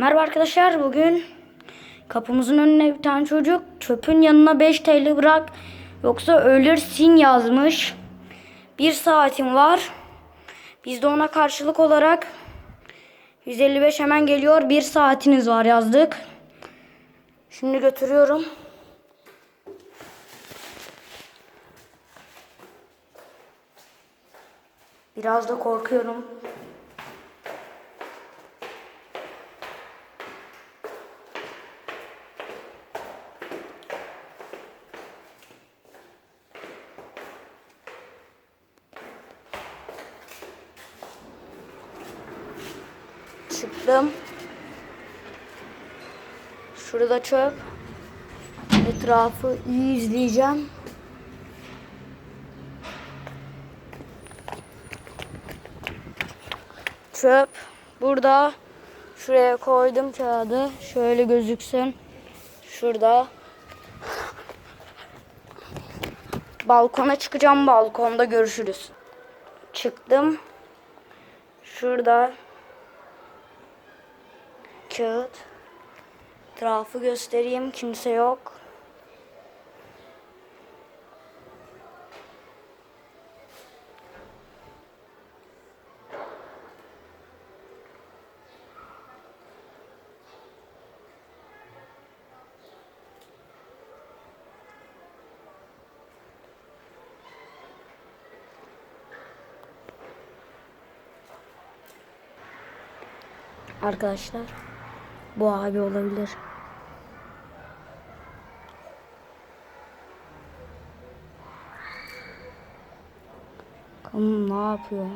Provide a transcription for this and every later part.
Merhaba arkadaşlar bugün kapımızın önüne bir tane çocuk çöpün yanına 5 TL bırak yoksa ölürsün yazmış. Bir saatim var. Biz de ona karşılık olarak 155 hemen geliyor. Bir saatiniz var yazdık. Şimdi götürüyorum. Biraz da korkuyorum. Çıktım. Şurada çöp. Etrafı iyi izleyeceğim. Çöp burada. Şuraya koydum kağıdı. Şöyle gözüksün. Şurada. Balkona çıkacağım. Balkonda görüşürüz. Çıktım. Şurada kağıt. Etrafı göstereyim. Kimse yok. Arkadaşlar bu abi olabilir. Bakalım ne yapıyor?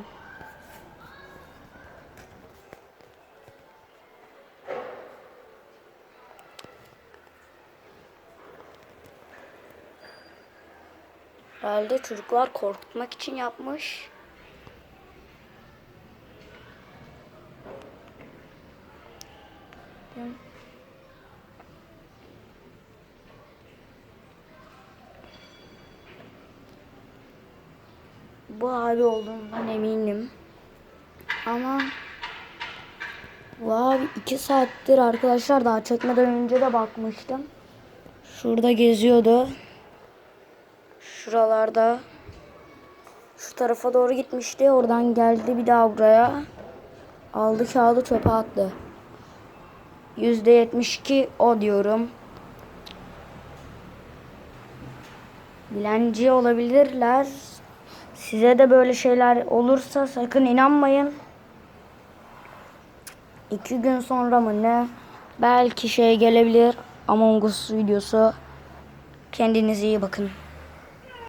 Herhalde çocuklar korkutmak için yapmış. Bu abi olduğundan eminim. Ama abi iki saattir arkadaşlar daha çekmeden önce de bakmıştım. Şurada geziyordu. Şuralarda. Şu tarafa doğru gitmişti. Oradan geldi bir daha buraya. Aldı kağıdı çöpe attı. %72 o diyorum. Dilenci olabilirler. Size de böyle şeyler olursa sakın inanmayın. İki gün sonra mı ne? Belki şey gelebilir. Among Us videosu. Kendinize iyi bakın.